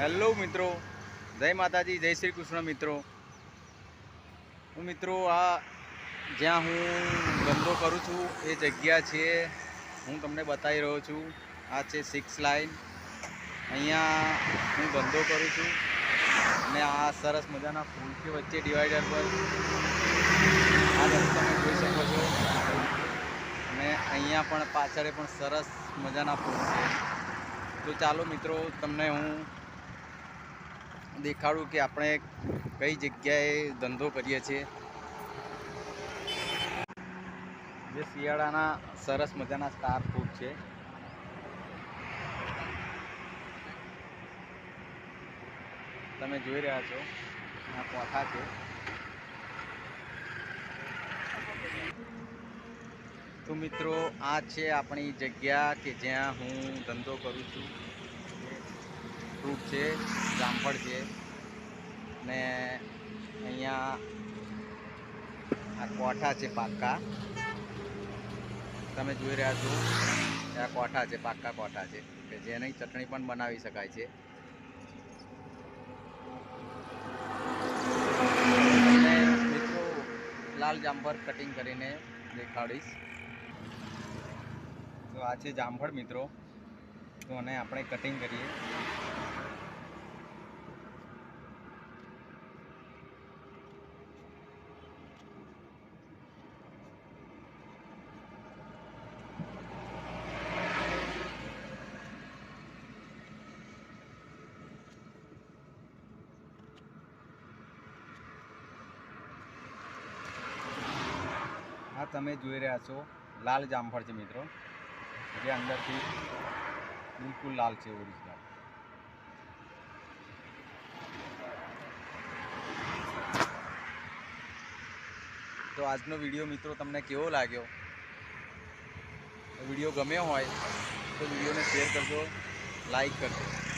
Hello મિત્રો. જય માતાજી, જય શ્રી કૃષ્ણ મિત્રો. હું મિત્રો આ જ્યાં હું ધંધો કરું છું, એ જગ્યા છે. હું તમને બતાવી રહ્યો છું. આ છે સિક્સ લાઇન અહીંયા હું ધંધો કરું છું. અને આ સરસ મજાના ફૂલથી વચ્ચે ડિવાઈડર પર. આ તમે જોઈ શકો છો. અને અહીંયા પણ પાછળ પણ સરસ મજાના ફૂલ છે. તો ચાલો મિત્રો, તમને હું દેખાડું કે આપણે કઈ જગ્યાએ ધંધો કરીએ છીએ. જે શિયાળાના સરસ મજાના સ્ટાર ફૂડ છે. તમે જોઈ રહ્યા છો આ કોઠા છે. તો મિત્રો આ છે આપણી જગ્યા કે જ્યાં હું ધંધો કરું છું. ફ્રૂટ છે જામફળ છે. ને અહીંયા આ કોઠા છે પાક્કા. તમે જોઈ રહ્યા છો, આ કોઠા છે, પાક્કા કોઠા છે. કે જેની ચટણી પણ બનાવી શકાય છે. મિત્રો લાલ જામફળ કટિંગ કરીને દેખાડીશ. તો આ છે જામફળ મિત્રો. તો અને આપણે કટિંગ કરીએ. તમે જોઈ રહ્યા છો, લાલ જામફળ છે મિત્રો. જે અંદરથી બિલકુલ લાલ છે ઓરિજિનલ તો આજનો વીડિયો મિત્રો તમને કેવો લાગ્યો? વીડિયો ગમ્યો હોય તો વિડીયોને શેર કરજો, લાઈક કરજો.